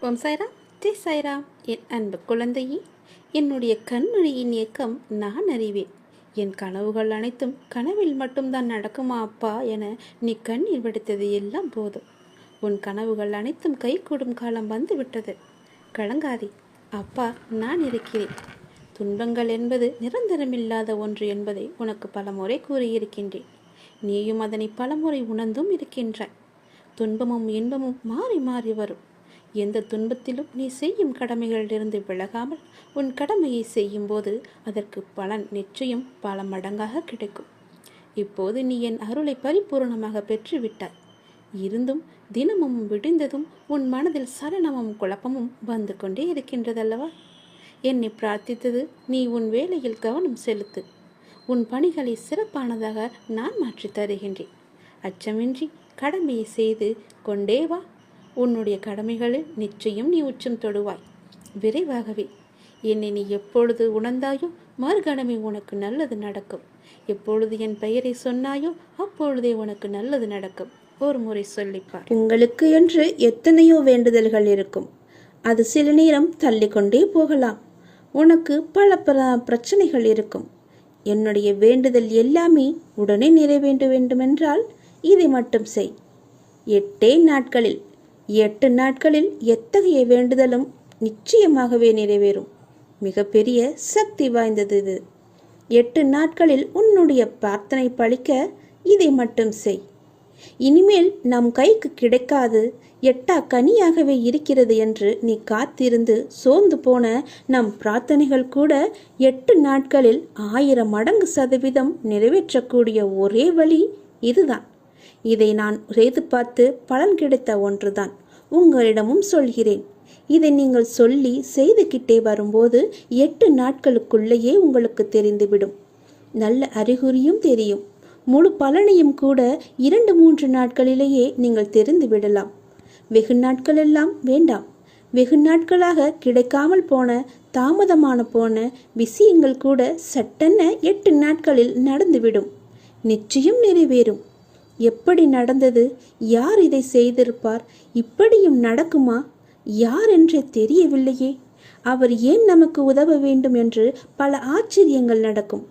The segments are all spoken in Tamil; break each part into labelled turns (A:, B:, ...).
A: ஓம் சாய்ராம். ஜெய் சாய்ராம். என் அன்பு குழந்தையே என்னுடைய கண்மணியின் இயக்கம் நான் அறிவேன். என் கனவுகள் அனைத்தும் கனவில் மட்டும்தான் நடக்குமா அப்பா என நீ கண்ணீர் வெடித்தது எல்லாம் போதும். உன் கனவுகள் அனைத்தும் கைகூடும் காலம் வந்துவிட்டது. கலங்காதே அப்பா நான் இருக்கிறேன். துன்பங்கள் என்பது நிரந்தரமில்லாத ஒன்று என்பதை உனக்கு பலமுறை கூறியிருக்கின்றேன். நீயும் அதனை பலமுறை உணர்ந்தும் இருக்கின்றாய். துன்பமும் இன்பமும் மாறி மாறி வரும். எந்த துன்பத்திலும் நீ செய்யும் கடமைகளிலிருந்து விலகாமல் உன் கடமையை செய்யும்போது அதற்கு பலன் நிச்சயம் பல மடங்காக கிடைக்கும். இப்போது நீ என் அருளை பரிபூரணமாக பெற்றுவிட்டாய். இருந்தும் தினமும் விடிந்ததும் உன் மனதில் சலனமும் குழப்பமும் வந்து கொண்டே இருக்கின்றதல்லவா? என்னை பிரார்த்தித்தது நீ உன் வேலையில் கவனம் செலுத்து. உன் பணிகளை சிறப்பானதாக நான் மாற்றித் தருகின்றேன். அச்சமின்றி கடமையை செய்து கொண்டே வா. உன்னுடைய கடமைகளில் நிச்சயம் நீ உச்சம் தொடுவாய். விரைவாகவே என்னை நீ எப்பொழுது உணர்ந்தாயோ மறுகணமே உனக்கு நல்லது நடக்கும். எப்பொழுது என் பெயரை சொன்னாயோ அப்பொழுதே உனக்கு நல்லது நடக்கும். ஒரு முறை சொல்லிப்பார்
B: உங்களுக்கு என்று எத்தனையோ வேண்டுதல்கள் இருக்கும். அது சில நேரம் தள்ளிக்கொண்டே போகலாம். உனக்கு பல பிர- பிரச்சனைகள் இருக்கும். என்னுடைய வேண்டுதல் எல்லாமே உடனே நிறைவேண்ட வேண்டுமென்றால் இதை மட்டும் செய். எட்டே நாட்களில் எட்டு நாட்களில் எத்தகைய வேண்டுதலும் நிச்சயமாகவே நிறைவேறும். மிகப்பெரிய சக்தி வாய்ந்தது இது. எட்டு நாட்களில் உன்னுடைய பிரார்த்தனை பழிக்க இதை மட்டும் செய். இனிமேல் நம் கைக்கு கிடைக்காது எட்டா கனியாகவே இருக்கிறது என்று நீ காத்திருந்து சோர்ந்து போன நம் பிரார்த்தனைகள் கூட எட்டு நாட்களில் ஆயிரம் மடங்கு சதவீதம் நிறைவேற்றக்கூடிய ஒரே வழி இதுதான். இதை நான் செய்து பார்த்து பலன் கிடைத்த ஒன்றுதான். உங்களிடமும் சொல்கிறேன். இதை நீங்கள் சொல்லி செய்துகிட்டே வரும்போது எட்டு நாட்களுக்குள்ளேயே உங்களுக்கு தெரிந்துவிடும். நல்ல அறிகுறியும் தெரியும். முழு பலனையும் கூட இரண்டு மூன்று நாட்களிலேயே நீங்கள் தெரிந்து விடலாம். வெகு நாட்களெல்லாம் வேண்டாம். வெகு நாட்களாக கிடைக்காமல் போன தாமதமான போன விஷயங்கள் கூட சட்டென எட்டு நாட்களில் நடந்துவிடும். நிச்சயம் நிறைவேறும். எப்படி நடந்தது? யார் இதை செய்திருப்பார்? இப்படியும் நடக்குமா? யார் என்றே தெரியவில்லையே. அவர் ஏன் நமக்கு உதவ வேண்டும் என்று பல ஆச்சரியங்கள் நடக்கும்.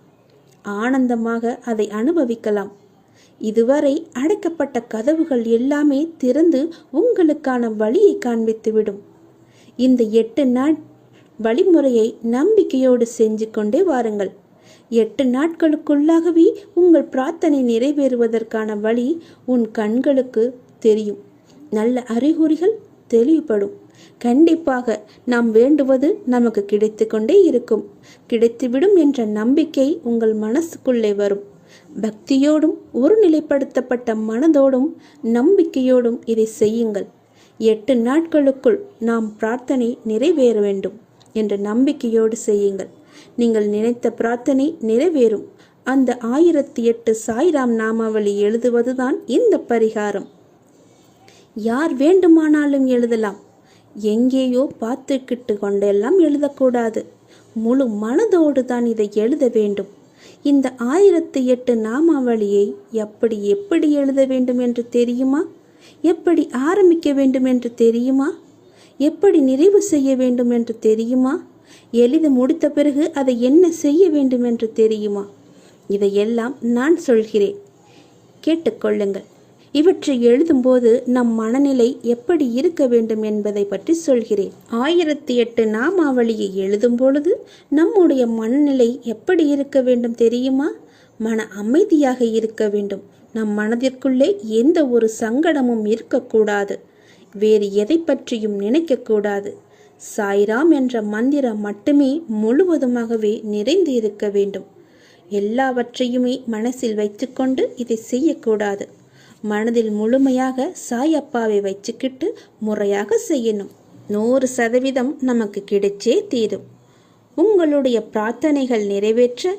B: ஆனந்தமாக அதை அனுபவிக்கலாம். இதுவரை அடைக்கப்பட்ட கதவுகள் எல்லாமே திறந்து உங்களுக்கான வழியை காண்பித்துவிடும். இந்த எட்டு நாள் வழிமுறையை நம்பிக்கையோடு செஞ்சு கொண்டே வாருங்கள். எட்டு நாட்களுக்குள்ளாகவே உங்கள் பிரார்த்தனை நிறைவேறுவதற்கான வழி உன் கண்களுக்கு தெரியும். நல்ல அறிகுறிகள் தெளிவுபடும். கண்டிப்பாக நாம் வேண்டுவது நமக்கு கிடைத்து கொண்டே இருக்கும். கிடைத்துவிடும் என்ற நம்பிக்கை உங்கள் மனசுக்குள்ளே வரும். பக்தியோடும் ஒருநிலைப்படுத்தப்பட்ட மனதோடும் நம்பிக்கையோடும் இதை செய்யுங்கள். எட்டு நாட்களுக்குள் நாம் பிரார்த்தனை நிறைவேற வேண்டும் என்ற நம்பிக்கையோடு செய்யுங்கள். நீங்கள் நினைத்த பிரார்த்தனை நிறைவேறும். அந்த ஆயிரத்தி எட்டு சாய்ராம் நாமாவளி எழுதுவதுதான் இந்த பரிகாரம். யார் வேண்டுமானாலும் எழுதலாம். எங்கேயோ பார்த்துக்கிட்டு கொண்டெல்லாம் எழுதக்கூடாது. முழு மனதோடு தான் இதை எழுத வேண்டும். இந்த ஆயிரத்தி எட்டு நாமாவளியை எப்படி எப்படி எழுத வேண்டும் என்று தெரியுமா? எப்படி ஆரம்பிக்க வேண்டும் என்று தெரியுமா? எப்படி நிறைவு செய்ய வேண்டும் என்று தெரியுமா? எழுதி முடித்த பிறகு அதை என்ன செய்ய வேண்டும் என்று தெரியுமா? இதையெல்லாம் நான் சொல்கிறேன். கேட்டுக்கொள்ளுங்கள். இவற்றை எழுதும்போது நம் மனநிலை எப்படி இருக்க வேண்டும் என்பதை பற்றி சொல்கிறேன். ஆயிரத்தி எட்டு நாமாவளியை எழுதும் பொழுது நம்முடைய மனநிலை எப்படி இருக்க வேண்டும் தெரியுமா? மன அமைதியாக இருக்க வேண்டும். நம் மனதிற்குள்ளே எந்த ஒரு சங்கடமும் இருக்கக்கூடாது. வேறு எதை பற்றியும் நினைக்கக்கூடாது. சாய்ராம் என்ற மந்திரம் மட்டுமே முழுவதுமாகவே நிறைந்து இருக்க வேண்டும். எல்லாவற்றையுமே மனசில் வைத்துக்கொண்டு இதை செய்யக்கூடாது. மனதில் முழுமையாக சாய் அப்பாவை வச்சுக்கிட்டு முறையாக செய்யணும். நூறு சதவீதம் நமக்கு கிடைச்சே தீரும். உங்களுடைய பிரார்த்தனைகள் நிறைவேற்ற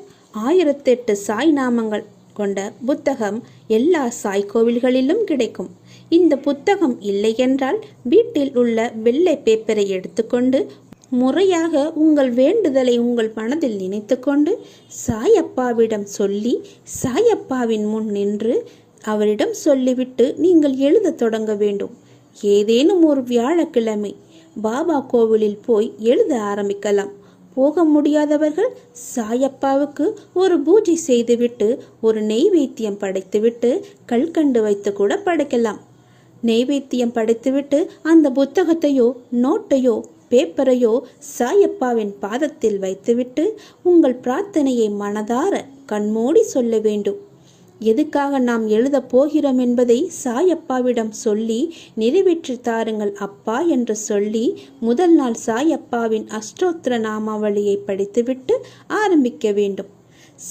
B: ஆயிரத்தெட்டு சாய் நாமங்கள் கொண்ட புத்தகம் எல்லா சாய் கோவில்களிலும் கிடைக்கும். இந்த புத்தகம் இல்லையென்றால் வீட்டில் உள்ள வெள்ளை பேப்பரை எடுத்துக்கொண்டு முறையாக உங்கள் வேண்டுதலை உங்கள் மனதில் நினைத்துக்கொண்டு சாயப்பாவிடம் சொல்லி சாயப்பாவின் முன் நின்று அவரிடம் சொல்லிவிட்டு நீங்கள் எழுதத் தொடங்க வேண்டும். ஏதேனும் ஒரு வியாழக்கிழமை பாபா கோவிலில் போய் எழுத ஆரம்பிக்கலாம். போக முடியாதவர்கள் சாயப்பாவுக்கு ஒரு பூஜை செய்துவிட்டு ஒரு நெய்வேத்தியம் படைத்துவிட்டு கல்கண்டு வைத்து கூட படைக்கலாம். நெய்வேத்தியம் படைத்துவிட்டு அந்த புத்தகத்தையோ நோட்டையோ பேப்பரையோ சாயப்பாவின் பாதத்தில் வைத்துவிட்டு உங்கள் பிரார்த்தனையை மனதார கண்மூடி சொல்ல வேண்டும். எதுக்காக நாம் எழுதப் போகிறோம் என்பதை சாயப்பாவிடம் சொல்லி நிறைவேற்றி தாருங்கள் அப்பா என்று சொல்லி முதல் நாள் சாயப்பாவின் அஷ்டோத்திர நாமாவளியை படித்துவிட்டு ஆரம்பிக்க வேண்டும்.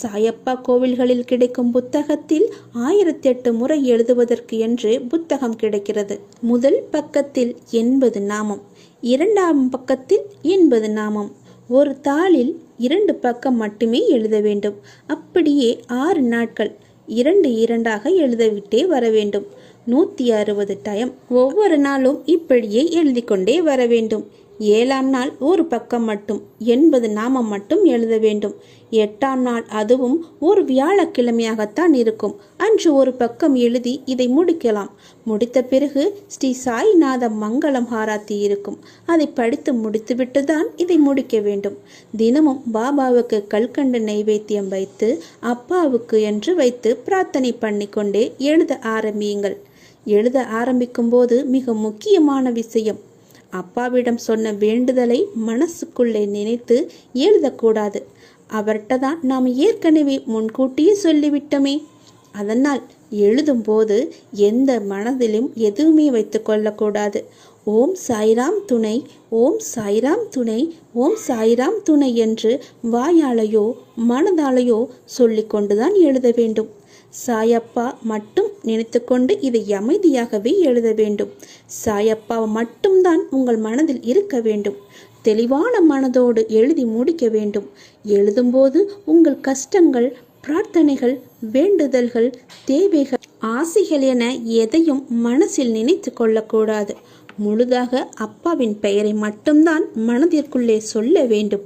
B: சாயப்பா கோவில்களில் கிடைக்கும் புத்தகத்தில் ஆயிரத்தெட்டு முறை எழுதுவதற்கு என்று புத்தகம் கிடைக்கிறது. முதல் பக்கத்தில் எண்பது நாமம் இரண்டாம் பக்கத்தில் எண்பது நாமம். ஒரு தாளில் இரண்டு பக்கம் மட்டுமே எழுத வேண்டும். அப்படியே ஆறு நாட்கள் இரண்டு இரண்டாக எழுதவிட்டே வர வேண்டும். நூற்றி அறுபது டைம் ஒவ்வொரு நாளும் இப்படியே எழுதி கொண்டே வர வேண்டும். ஏழாம் நாள் ஒரு பக்கம் மட்டும் எண்பது நாமம் மட்டும் எழுத வேண்டும். எட்டாம் நாள் அதுவும் ஒரு வியாழக்கிழமையாகத்தான் இருக்கும். அன்று ஒரு பக்கம் எழுதி இதை முடிக்கலாம். முடித்த பிறகு ஸ்ரீ சாய்நாத மங்களம் ஹாராத்தி இருக்கும். அதை படித்து முடித்துவிட்டு தான் இதை முடிக்க வேண்டும். தினமும் பாபாவுக்கு கல்கண்டு நைவேத்தியம் வைத்து அப்பாவுக்கு என்று வைத்து பிரார்த்தனை பண்ணிக்கொண்டே எழுத ஆரம்பியுங்கள். எழுத ஆரம்பிக்கும் போது மிக முக்கியமான விஷயம் அப்பாவிடம் சொன்ன வேண்டுதலை மனசுக்குள்ளே நினைத்து எழுதக்கூடாது. அவர்கிட்ட தான் நாம் ஏற்கனவே முன்கூட்டியே சொல்லிவிட்டோமே. அதனால் எழுதும்போது எந்த மனதிலும் எதுவுமே வைத்து கொள்ளக்கூடாது. ஓம் சாய்ராம் துணை ஓம் சாய்ராம் துணை ஓம் சாய்ராம் துணை என்று வாயாலையோ மனதாலையோ சொல்லிக்கொண்டுதான் எழுத வேண்டும். சாயப்பா மட்டும் நினைத்துக்கொண்டு இதை அமைதியாகவே எழுத வேண்டும். சாயப்பா மட்டும்தான் உங்கள் மனதில் இருக்க வேண்டும். தெளிவான மனதோடு எழுதி முடிக்க வேண்டும். எழுதும்போது உங்கள் கஷ்டங்கள் பிரார்த்தனைகள் வேண்டுதல்கள் தேவைகள் ஆசைகள் என எதையும் மனசில் நினைத்து கொள்ளக்கூடாது. முழுதாக அப்பாவின் பெயரை மட்டும்தான் மனதிற்குள்ளே சொல்ல வேண்டும்.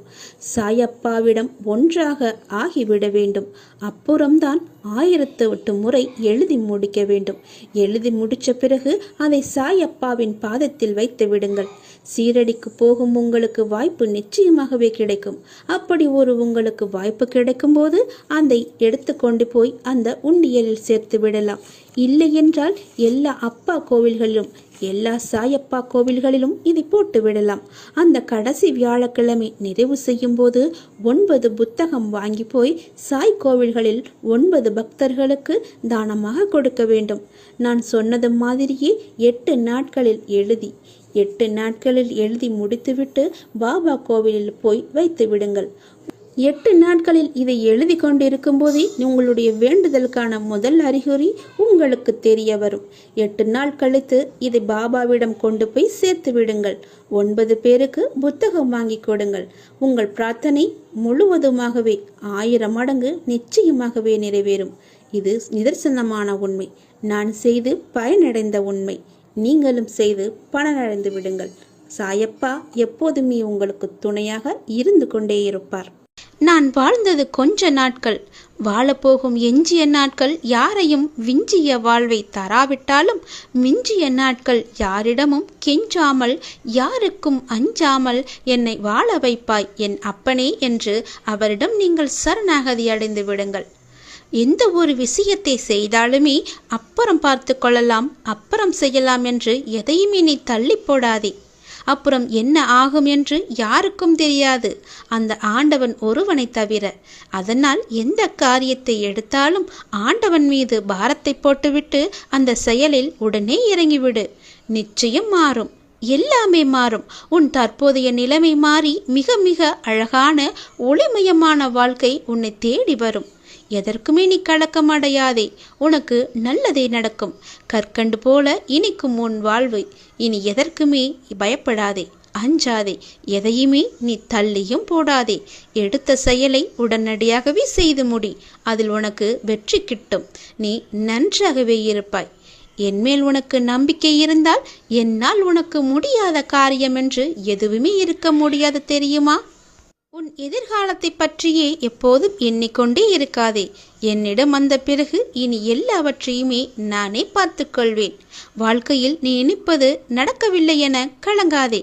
B: சாயப்பாவிடம் ஒன்றாக ஆகிவிட வேண்டும். அப்புறம்தான் ஆயிரத்து எட்டு முறை எழுதி முடிக்க வேண்டும். எழுதி முடித்த பிறகு அதை சாயப்பாவின் பாதத்தில் வைத்து விடுங்கள். சீரடிக்கு போகும் உங்களுக்கு வாய்ப்பு நிச்சயமாகவே கிடைக்கும். அப்படி ஒரு உங்களுக்கு வாய்ப்பு கிடைக்கும்போது அதை எடுத்துக்கொண்டு போய் அந்த உண்டியலில் சேர்த்து விடலாம். இல்லை என்றால் எல்லா அப்பா கோவில்களிலும் எல்லா சாயப்பா கோவில்களிலும் இதை போட்டு விடலாம் அந்த கடைசி வியாழக்கிழமை நிறைவு செய்யும் போது ஒன்பது புத்தகம் வாங்கி போய் சாய் கோவில்களில் ஒன்பது பக்தர்களுக்கு தானமாக கொடுக்க வேண்டும். நான் சொன்னது மாதிரியே எட்டு நாட்களில் எழுதி எட்டு நாட்களில் எழுதி முடித்துவிட்டு பாபா கோவிலில் போய் வைத்து விடுங்கள். எட்டு நாட்களில் இதை எழுதி கொண்டிருக்கும் போதே உங்களுடைய வேண்டுதலுக்கான முதல் அறிகுறி உங்களுக்கு தெரிய வரும் எட்டு நாள் கழித்து இதை பாபாவிடம் கொண்டு போய் சேர்த்து விடுங்கள். ஒன்பது பேருக்கு புத்தகம் வாங்கி கொடுங்கள். உங்கள் பிரார்த்தனை முழுவதுமாகவே ஆயிரம் மடங்கு நிச்சயமாகவே நிறைவேறும். இது நிதர்சனமான உண்மை. நான் செய்து பயனடைந்த உண்மை. நீங்களும் செய்து பலனடைந்து விடுங்கள். சாயப்பா எப்போதுமே உங்களுக்கு துணையாக இருந்து கொண்டே இருப்பார்.
A: நான் வாழ்ந்தது கொஞ்ச நாட்கள். வாழப்போகும் எஞ்சிய நாட்கள் யாரையும் விஞ்சிய வாழ்வை தராவிட்டாலும் மிஞ்சிய நாட்கள் யாரிடமும் கெஞ்சாமல் யாருக்கும் அஞ்சாமல் என்னை வாழ வைப்பாய் என் அப்பனே என்று அவரிடம் நீங்கள் சரணாகதி அடைந்து விடுங்கள். எந்த ஒரு விஷயத்தை செய்தாலுமே அப்புறம் பார்த்து கொள்ளலாம் அப்புறம் செய்யலாம் என்று எதையுமே நீ தள்ளி போடாதே. அப்புறம் என்ன ஆகும் என்று யாருக்கும் தெரியாது. அந்த ஆண்டவன் ஒருவனை தவிர அதனால் எந்த காரியத்தை எடுத்தாலும் ஆண்டவன் மீது பாரத்தை போட்டுவிட்டு அந்த செயலில் உடனே இறங்கிவிடு. நிச்சயம் மாறும். எல்லாமே மாறும். உன் தற்போதைய நிலைமை மாறி மிக மிக அழகான ஒளிமயமான வாழ்க்கை உன்னை தேடி வரும். எதற்குமே நீ கலக்கம் அடையாதே. உனக்கு நல்லதே நடக்கும். கற்கண்டு போல இனிக்கும் உன் வாழ்வு. இனி எதற்குமே பயப்படாதே. அஞ்சாதே. எதையுமே நீ தள்ளியும் போடாதே. எடுத்த செயலை உடனடியாகவே செய்து முடி. அதில் உனக்கு வெற்றி கிட்டும். நீ நன்றாகவே இருப்பாய். என்மேல் உனக்கு நம்பிக்கை இருந்தால் என்னால் உனக்கு முடியாத காரியம் என்று எதுவுமே இருக்க முடியாது தெரியுமா? உன் எதிர்காலத்தை பற்றியே எப்போதும் எண்ணிக்கொண்டே இருக்காதே. என்னிடம் வந்த பிறகு இனி எல்லாவற்றையுமே நானே பார்த்துக்கொள்வேன். வாழ்க்கையில் நீ நினைப்பது நடக்கவில்லை என கலங்காதே.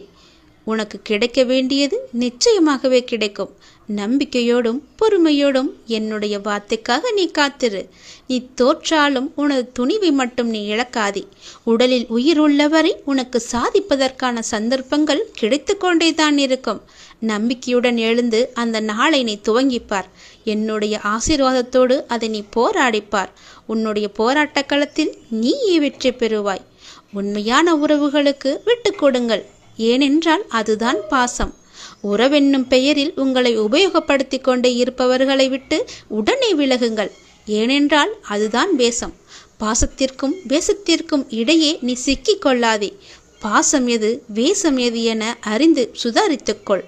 B: உனக்கு கிடைக்க வேண்டியது நிச்சயமாகவே கிடைக்கும். நம்பிக்கையோடும் பொறுமையோடும் என்னுடைய வார்த்தைக்காக நீ காத்திரு. நீ தோற்றாலும் உனது துணிவை மட்டும் நீ இழக்காதே. உடலில் உயிர் உள்ளவரை உனக்கு சாதிப்பதற்கான சந்தர்ப்பங்கள் கிடைத்து கொண்டேதான் இருக்கும். நம்பிக்கையுடன் எழுந்து அந்த நாளை நீ துவங்கிப்பார். என்னுடைய ஆசீர்வாதத்தோடு அதை நீ போராடிப்பார். உன்னுடைய போராட்ட களத்தில் நீயே வெற்றி பெறுவாய். உண்மையான உறவுகளுக்கு விட்டு கொடுங்கள். ஏனென்றால் அதுதான் பாசம். உறவென்னும் பெயரில் உங்களை உபயோகப்படுத்தி கொண்டே இருப்பவர்களை விட்டு உடனே விலகுங்கள். ஏனென்றால் அதுதான் வேஷம். பாசத்திற்கும் வேஷத்திற்கும் இடையே நீ சிக்கிக் கொள்ளாதே. பாசம் எது வேஷம் எது என அறிந்து சுதாரித்துக்கொள்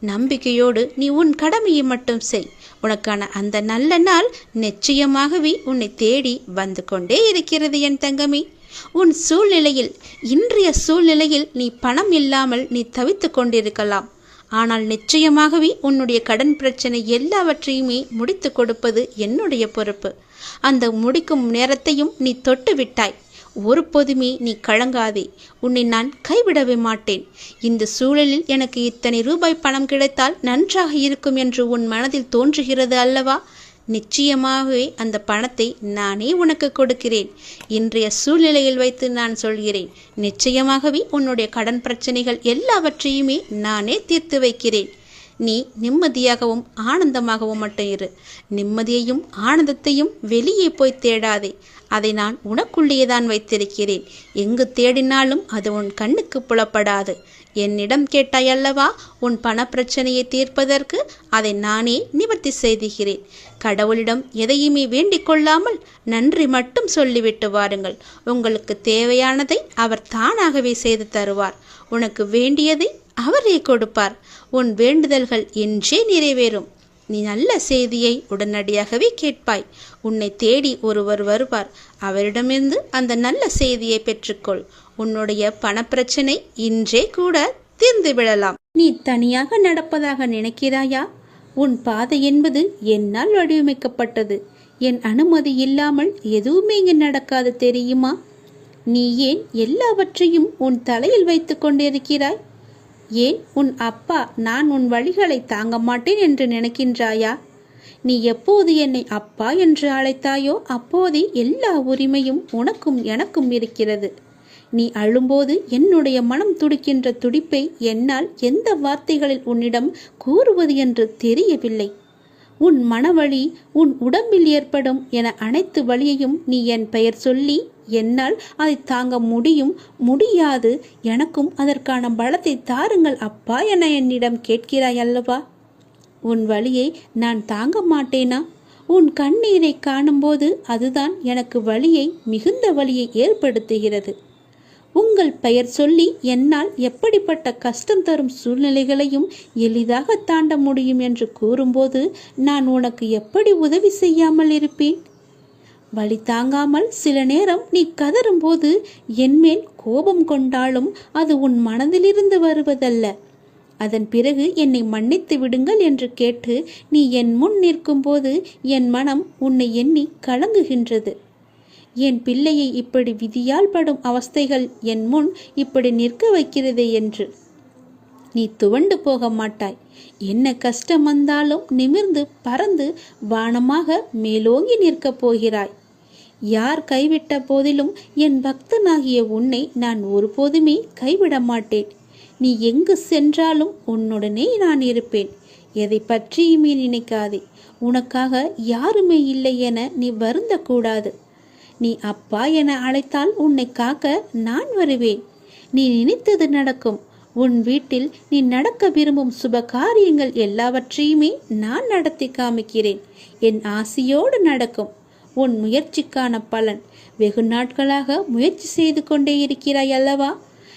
B: நம்பிக்கையோடு நீ உன் கடமையை மட்டும் செய். உனக்கான அந்த நல்ல நாள் நிச்சயமாகவே உன்னை தேடி வந்து கொண்டே இருக்கிறது என் தங்கமி. உன் சூழ்நிலையில் இன்றைய சூழ்நிலையில் நீ பணம் இல்லாமல் நீ தவித்து கொண்டிருக்கலாம். ஆனால் நிச்சயமாகவே உன்னுடைய கடன் பிரச்சனை எல்லாவற்றையுமே முடித்து கொடுப்பது என்னுடைய பொறுப்பு. அந்த முடிக்கும் நேரத்தையும் நீ தொட்டு விட்டாய் ஒரு பொதுமே நீ கலங்காதே. உன்னை நான் கைவிடவே மாட்டேன். இந்த சூழலில் எனக்கு இத்தனை ரூபாய் பணம் கிடைத்தால் நன்றாக இருக்கும் என்று உன் மனதில் தோன்றுகிறது அல்லவா? நிச்சயமாகவே அந்த பணத்தை நானே உனக்கு கொடுக்கிறேன். இன்றைய சூழ்நிலையில் வைத்து நான் சொல்கிறேன். நிச்சயமாகவே உன்னுடைய கடன் பிரச்சனைகள் எல்லாவற்றையுமே நானே தீர்த்து வைக்கிறேன். நீ நிம்மதியாகவும் ஆனந்தமாகவும் மட்டும் இரு. நிம்மதியையும் ஆனந்தத்தையும் வெளியே போய் தேடாதே. அதை நான் உனக்குள்ளேயேதான் வைத்திருக்கிறேன். எங்கு தேடினாலும் அது உன் கண்ணுக்கு புலப்படாது. என்னிடம் கேட்டாய் அல்லவா உன் பணப்பிரச்சனையை தீர்ப்பதற்கு அதை நானே நிவர்த்தி செய்துகிறேன். கடவுளிடம் எதையுமே வேண்டிக் கொள்ளாமல் நன்றி மட்டும் சொல்லிவிட்டு வாருங்கள். உங்களுக்கு தேவையானதை அவர் தானாகவே செய்து தருவார். உனக்கு வேண்டியதை அவரே கொடுப்பார். உன் வேண்டுதல்கள் என்றே நிறைவேறும். நீ நல்ல செய்தியை உடனடியாகவே கேட்பாய். உன்னை தேடி ஒருவர் வருவார். அவரிடமிருந்து அந்த நல்ல செய்தியை பெற்றுக்கொள். உன்னுடைய பணப்பிரச்சனை இன்றே கூட தீர்ந்து விடலாம்.
A: நீ தனியாக நடப்பதாக நினைக்கிறாயா? உன் பாதை என்பது என்னால் வடிவமைக்கப்பட்டது. என் அனுமதி இல்லாமல் எதுவுமே இங்கு நடக்காது தெரியுமா? நீ ஏன் எல்லாவற்றையும் உன் தலையில் வைத்து கொண்டிருக்கிறாய்? ஏன் உன் அப்பா நான் உன் வழிகளை தாங்க மாட்டேன் என்று நினைக்கின்றாயா? நீ எப்போது என்னை அப்பா என்று அழைத்தாயோ அப்போதே எல்லா உரிமையும் உனக்கும் எனக்கும் இருக்கிறது. நீ அழும்போது என்னுடைய மனம் துடிக்கின்ற துடிப்பை என்னால் எந்த வார்த்தைகளில் உன்னிடம் கூறுவது என்று தெரியவில்லை. உன் மனவழி உன் உடம்பில் ஏற்படும் என அனைத்து வழியையும் நீ என் பெயர் சொல்லி என்னால் அதை தாங்க முடியும் முடியாது. எனக்கும் அதற்கான பலத்தை தாருங்கள் அப்பா என என்னிடம் கேட்கிறாய் அல்லவா? உன் வழியை நான் தாங்க மாட்டேனா? உன் கண்ணீரை காணும்போது அதுதான் எனக்கு வழியை மிகுந்த வழியை ஏற்படுத்துகிறது. உங்கள் பெயர் சொல்லி என்னால் எப்படிப்பட்ட கஷ்டம் தரும் சூழ்நிலைகளையும் எளிதாக தாண்ட முடியும் என்று கூறும்போது நான் உனக்கு எப்படி உதவி செய்யாமல் இருப்பேன்? வழி தாங்காமல் சில நேரம் நீ கதறும்போது என்மேல் கோபம் கொண்டாலும் அது உன் மனதிலிருந்து வருவதல்ல. அதன் பிறகு என்னை மன்னித்து விடுங்கள் என்று கேட்டு நீ என் முன் நிற்கும்போது என் மனம் உன்னை எண்ணி கலங்குகின்றது. என் பிள்ளையை இப்படி விதியால் படும் அவஸ்தைகள் என் முன் இப்படி நிற்க வைக்கிறதே என்று. நீ துவண்டு போக மாட்டாய். என்ன கஷ்டம் வந்தாலும் நிமிர்ந்து பறந்து வானமாக மேலோங்கி நிற்கப் போகிறாய். யார் கைவிட்ட போதிலும் என் பக்தனாகிய உன்னை நான் ஒருபோதுமே கைவிட மாட்டேன். நீ எங்கு சென்றாலும் உன்னுடனே நான் இருப்பேன். எதை பற்றியுமே நினைக்காதே. உனக்காக யாருமே இல்லை என நீ வருந்தக்கூடாது. நீ அப்பா என அழைத்தால் உன்னை காக்க நான் வருவேன். நீ நினைத்தது நடக்கும். உன் வீட்டில் நீ நடக்க விரும்பும் சுப காரியங்கள் எல்லாவற்றையுமே நான் நடத்தி காமிக்கிறேன். என் ஆசையோடு நடக்கும். உன் முயற்சிக்கான பலன் வெகு நாட்களாக முயற்சி செய்து கொண்டே இருக்கிறாய் அல்லவா?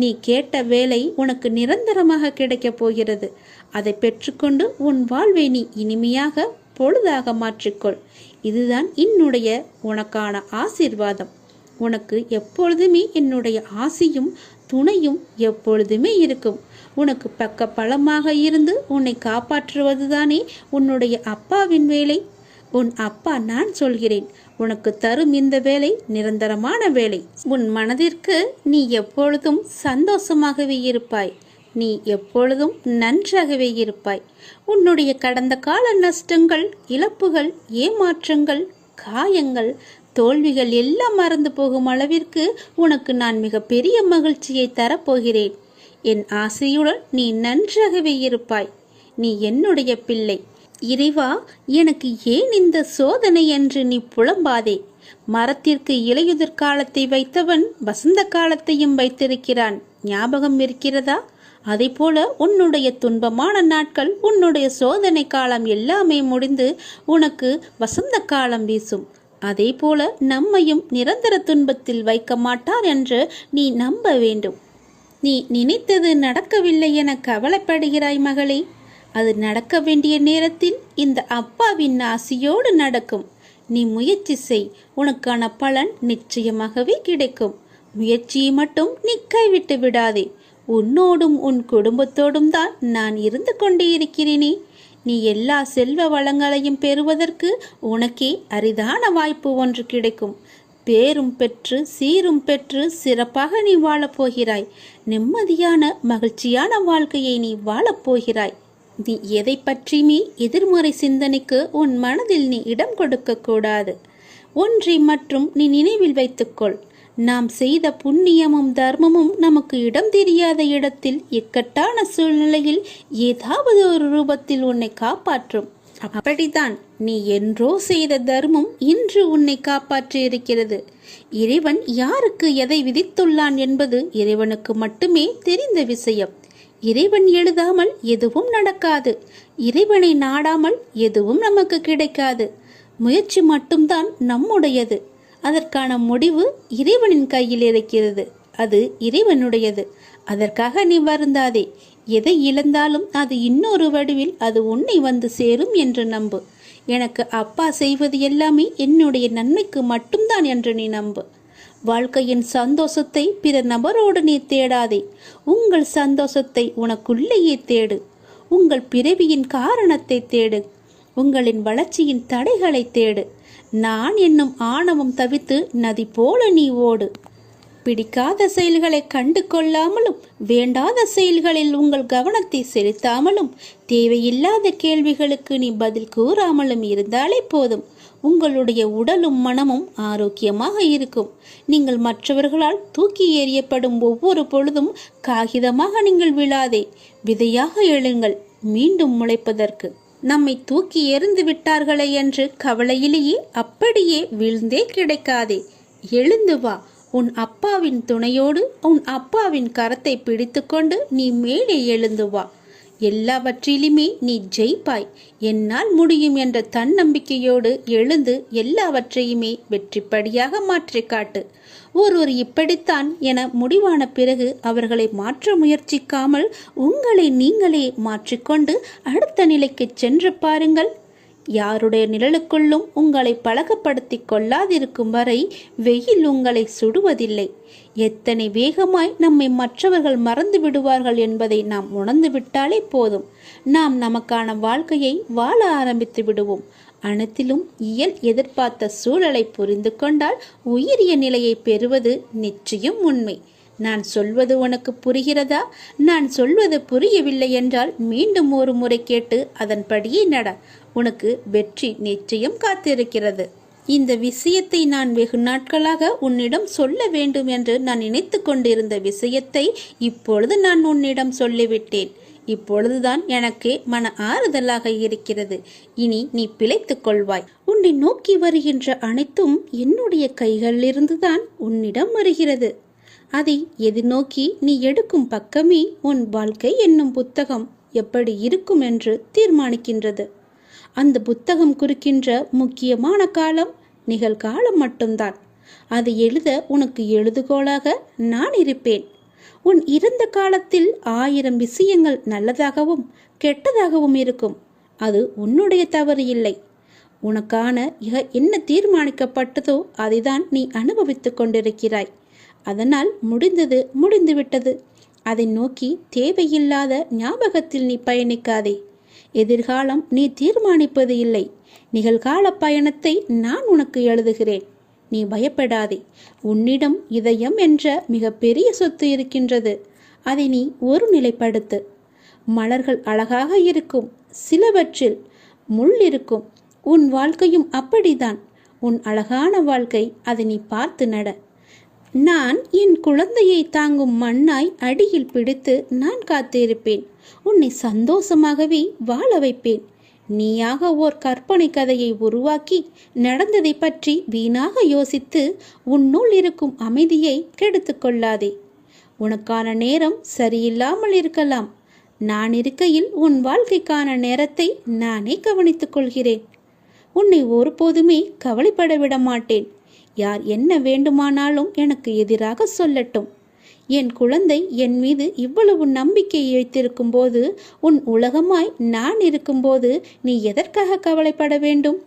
B: நீ கேட்ட வேலை உனக்கு நிரந்தரமாக கிடைக்கப் போகிறது. அதை பெற்றுக்கொண்டு உன் வாழ்வை நீ இனிமையாக பொழுதாக மாற்றிக்கொள். இதுதான் என்னுடைய உனக்கான ஆசீர்வாதம். உனக்கு எப்பொழுதுமே என்னுடைய ஆசியும் துணையும் எப்பொழுதுமே இருக்கும். உனக்கு பக்க பலமாக இருந்து உன்னை காப்பாற்றுவதுதானே உன்னுடைய அப்பாவின் வேலை. உன் அப்பா நான் சொல்கிறேன். உனக்கு தரும் இந்த வேலை நிரந்தரமான வேலை. உன் மனதிற்கு நீ எப்பொழுதும் சந்தோஷமாகவே இருப்பாய். நீ எப்பொழுதும் நன்றாகவே இருப்பாய். உன்னுடைய கடந்த கால நஷ்டங்கள் இழப்புகள் ஏமாற்றங்கள் காயங்கள் தோல்விகள் எல்லாம் மறந்து போகும் அளவிற்கு உனக்கு நான் மிக பெரிய மகிழ்ச்சியை தரப்போகிறேன். என் ஆசையுடன் நீ நன்றாகவே இருப்பாய். நீ என்னுடைய பிள்ளை. இறைவா எனக்கு ஏன் இந்த சோதனை என்று நீ புலம்பாதே? மரத்திற்கு இலையுதிர் காலத்தை வைத்தவன் வசந்த காலத்தையும் வைத்திருக்கிறான். ஞாபகம் இருக்கிறதா? போல உன்னுடைய துன்பமான நாட்கள் உன்னுடைய சோதனை காலம் எல்லாமே முடிந்து உனக்கு வசந்த காலம் வீசும். அதே போல நம்மையும் நிரந்தர துன்பத்தில் வைக்க மாட்டார் என்று நீ நம்ப வேண்டும். நீ நினைத்தது நடக்கவில்லை என கவலைப்படுகிறாய் மகளே. அது நடக்க வேண்டிய நேரத்தில் இந்த அப்பாவின் ஆசியோடு நடக்கும். நீ முயற்சி செய். உனக்கான பலன் நிச்சயமாகவே கிடைக்கும். முயற்சியை மட்டும் நீ கைவிட்டு விடாதே. உன்னோடும் உன் குடும்பத்தோடும் தான் நான் இருந்து கொண்டே இருக்கிறேனே. நீ எல்லா செல்வ வளங்களையும் பெறுவதற்கு உனக்கே அரிதான வாய்ப்பு ஒன்று கிடைக்கும். பேரும் பெற்று சீரும் பெற்று சிறப்பாக நீ வாழப்போகிறாய் நிம்மதியான மகிழ்ச்சியான வாழ்க்கையை நீ வாழப்போகிறாய் நீ எதை பற்றியுமே எதிர்மறை சிந்தனைக்கு உன் மனதில் நீ இடம் கொடுக்கக்கூடாது ஒன்றை மற்றும் நீ நினைவில் வைத்துக்கொள். நாம் செய்த புண்ணியமும் தர்மமும் நமக்கு இடம் தெரியாத இடத்தில் இக்கட்டான சூழ்நிலையில் ஏதாவது ஒரு ரூபத்தில் உன்னை காப்பாற்றும். அப்படித்தான் நீ என்றோ செய்த தர்மம் இன்று உன்னை காப்பாற்றி இருக்கிறது. இறைவன் யாருக்கு எதை விதித்துள்ளான் என்பது இறைவனுக்கு மட்டுமே தெரிந்த விஷயம். இறைவன் எழுதாமல் எதுவும் நடக்காது. இறைவனை நாடாமல் எதுவும் நமக்கு கிடைக்காது. முயற்சி மட்டும்தான் நம்முடையது. அதற்கான முடிவு இறைவனின் கையில் இருக்கிறது. அது இறைவனுடையது. அதற்காக நீ வருந்தாதே. எதை இழந்தாலும் அது இன்னொரு வடிவில் அது உன்னை வந்து சேரும் என்று நம்பு. எனக்கு அப்பா செய்வது எல்லாமே என்னுடைய நன்மைக்கு மட்டும்தான் என்று நீ நம்பு. வாழ்க்கையின் சந்தோஷத்தை பிற நபரோடு நீ தேடாதே. உங்கள் சந்தோஷத்தை உனக்குள்ளேயே தேடு. உங்கள் பிறவியின் காரணத்தை தேடு. உங்களின் வளர்ச்சியின் தடைகளை தேடு. நான் என்னும் ஆணவம் தவித்து நதி போல நீ ஓடு. பிடிக்காத செயல்களை கண்டு கொள்ளாமலும் வேண்டாத செயல்களில் உங்கள் கவனத்தை செலுத்தாமலும் தேவையில்லாத கேள்விகளுக்கு நீ பதில் கூறாமலும் இருந்தாலே போதும். உங்களுடைய உடலும் மனமும் ஆரோக்கியமாக இருக்கும். நீங்கள் மற்றவர்களால் தூக்கி எறியப்படும் ஒவ்வொரு பொழுதும் காகிதமாக நீங்கள் விழாதே. விதையாக எழுங்கள் மீண்டும் முளைப்பதற்கு. நம்மை தூக்கி எறிந்து விட்டார்களே என்று கவலையிலேயே அப்படியே வீழ்ந்தே கிடைக்காதே. எழுந்து வா உன் அப்பாவின் துணையோடு உன் அப்பாவின் கரத்தை பிடித்துக்கொண்டு நீ மேலே எழுந்து வா. எல்லாவற்றிலுமே நீ ஜெயிப்பாய். என்னால் முடியும் என்ற தன்னம்பிக்கையோடு எழுந்து எல்லாவற்றையுமே வெற்றிப்படியாக மாற்றி காட்டு. ஒருவர் இப்படித்தான் என முடிவான பிறகு அவர்களை மாற்ற முயற்சிக்காமல் உங்களை நீங்களே மாற்றிக்கொண்டு அடுத்த நிலைக்கு சென்று பாருங்கள்.
A: யாருடைய நிழலுக்குள்ளும் உங்களை பழக்கப்படுத்திக் கொள்ளாதிருக்கும் வரை வெயில் உங்களை சுடுவதில்லை. எத்தனை வேகமாய் நம்மை மற்றவர்கள் மறந்து விடுவார்கள் என்பதை நாம் உணர்ந்து விட்டாலே போதும். நாம் நமக்கான வாழ்க்கையை வாழ ஆரம்பித்து விடுவோம். அனைத்திலும் இயல் எதிர்பார்த்த சூழலை புரிந்து கொண்டால் உயரிய நிலையை பெறுவது நிச்சயம் உண்மை. நான் சொல்வது உனக்கு புரிகிறதா? நான் சொல்வது புரியவில்லை என்றால் மீண்டும் ஒரு முறை கேட்டு அதன்படியே நட. உனக்கு வெற்றி நிச்சயம் காத்திருக்கிறது. இந்த விஷயத்தை நான் வெகு நாட்களாக உன்னிடம் சொல்ல வேண்டும் என்று நான் நினைத்து கொண்டிருந்த விஷயத்தை இப்பொழுது நான் உன்னிடம் சொல்லிவிட்டேன். இப்பொழுதுதான் எனக்கு மன ஆறுதலாக இருக்கிறது. இனி நீ பிழைத்துக் கொள்வாய். உன்னை நோக்கி வருகின்ற அனைத்தும் என்னுடைய கைகளிலிருந்துதான் உன்னிடம் வருகிறது. அதை எதிர்நோக்கி நீ எடுக்கும் பக்கமே உன் வாழ்க்கை என்னும் புத்தகம் எப்படி இருக்கும் என்று தீர்மானிக்கின்றது. அந்த புத்தகம் குறிக்கின்ற முக்கியமான காலம் நிகழ்காலம் மட்டும்தான். அதை எழுத உனக்கு எழுதுகோளாக நான் இருப்பேன். உன் இறந்த காலத்தில் ஆயிரம் விஷயங்கள் நல்லதாகவும் கெட்டதாகவும் இருக்கும். அது உன்னுடைய தவறு இல்லை. உனக்கான இக என்ன தீர்மானிக்கப்பட்டதோ அதைதான் நீ அனுபவித்துக் கொண்டிருக்கிறாய். அதனால் முடிந்தது முடிந்துவிட்டது. அதை நோக்கி தேவையில்லாத ஞாபகத்தில் நீ பயணிக்காதே. எதிர்காலம் நீ தீர்மானிப்பது இல்லை. நிகழ்கால பயணத்தை நான் உனக்கு எழுதுகிறேன். நீ பயப்படாதே. உன்னிடம் இதயம் என்ற மிகப்பெரிய சொத்து இருக்கின்றது. அதை நீ ஒரு நிலைப்படுத்து. மலர்கள் அழகாக இருக்கும். சிலவற்றில் முள் இருக்கும். உன் வாழ்க்கையும் அப்படிதான் உன் அழகான வாழ்க்கை அதை நீ பார்த்து நட. நான் என் குழந்தையை தாங்கும் மண்ணாய் அடியில் பிடித்து நான் காத்திருப்பேன். உன்னை சந்தோஷமாகவே வாழ வைப்பேன். நீயாக ஓர் கற்பனை கதையை உருவாக்கி நடந்ததை பற்றி வீணாக யோசித்து உன்னுள் இருக்கும் அமைதியை கெடுத்து கொள்ளாதே. உனக்கான நேரம் சரியில்லாமல் இருக்கலாம். நான் இருக்கையில் உன் வாழ்க்கைக்கான நேரத்தை நானே கவனித்துக் கொள்கிறேன். உன்னை ஒருபோதுமே கவலைப்பட விட மாட்டேன். யார் என்ன வேண்டுமானாலும் எனக்கு எதிராக சொல்லட்டும். என் குழந்தை என் மீது இவ்வளவு நம்பிக்கை வைத்திருக்கும் போது உன் உலகமாய் நான் இருக்கும்போது நீ எதற்காக கவலைப்பட வேண்டும்?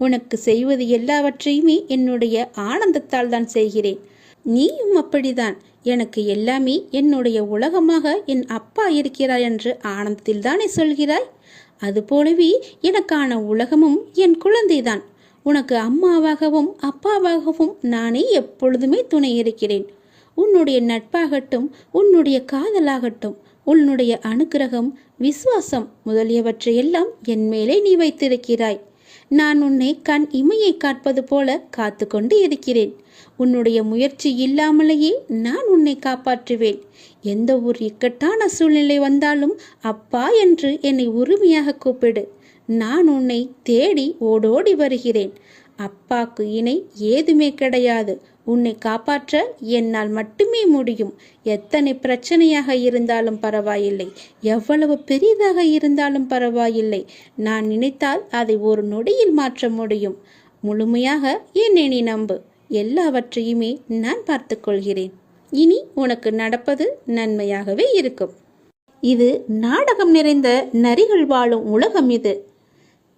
A: உனக்கு செய்வது எல்லாவற்றையுமே என்னுடைய ஆனந்தத்தால் தான் செய்கிறேன். நீயும் அப்படிதான் எனக்கு எல்லாமே என்னுடைய உலகமாக என் அப்பா இருக்கிறாய் என்று ஆனந்தத்தில் தானே சொல்கிறாய்? அதுபோலவே எனக்கான உலகமும் என் குழந்தைதான். உனக்கு அம்மாவாகவும் அப்பாவாகவும் நானே எப்பொழுதுமே துணை இருக்கிறேன். உன்னுடைய நட்பாகட்டும் உன்னுடைய காதலாகட்டும் உன்னுடைய அனுக்கிரகம் விசுவாசம் முதலியவற்றையெல்லாம் என் மேலே நீ வைத்திருக்கிறாய். நான் உன்னை கண் இமையை காட்பது போல காத்து கொண்டு இருக்கிறேன். உன்னுடைய முயற்சி இல்லாமலேயே நான் உன்னை காப்பாற்றுவேன். எந்த ஒரு இக்கட்டான சூழ்நிலை வந்தாலும் அப்பா என்று என்னை உரிமையாக கூப்பிடு. நான் உன்னை தேடி ஓடோடி வருகிறேன். அப்பாக்கு இணை ஏதுமே கிடையாது. உன்னை காப்பாற்ற என்னால் மட்டுமே முடியும். எத்தனை பிரச்சனையாக இருந்தாலும் பரவாயில்லை. எவ்வளவு பெரிதாக இருந்தாலும் பரவாயில்லை. நான் நினைத்தால் அதை ஒரு நொடியில் மாற்ற முடியும். முழுமையாக என்னை நீ நம்பு. எல்லாவற்றையுமே நான் பார்த்துக்கொள்கிறேன் இனி உனக்கு நடப்பது நன்மையாகவே இருக்கும். இது நாடகம் நிறைந்த நரிகள் வாழும் உலகம் இது.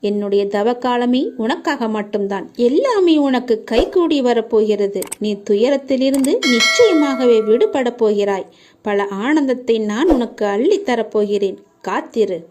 A: என்னுடைய தவக்காலமே உனக்காக மட்டும்தான். எல்லாமே உனக்கு கைகூடி வரப்போகிறது. நீ துயரத்திலிருந்து நிச்சயமாகவே விடுபடப் போகிறாய். பல ஆனந்தத்தை நான் உனக்கு அள்ளித் தரப்போகிறேன் காத்திரு.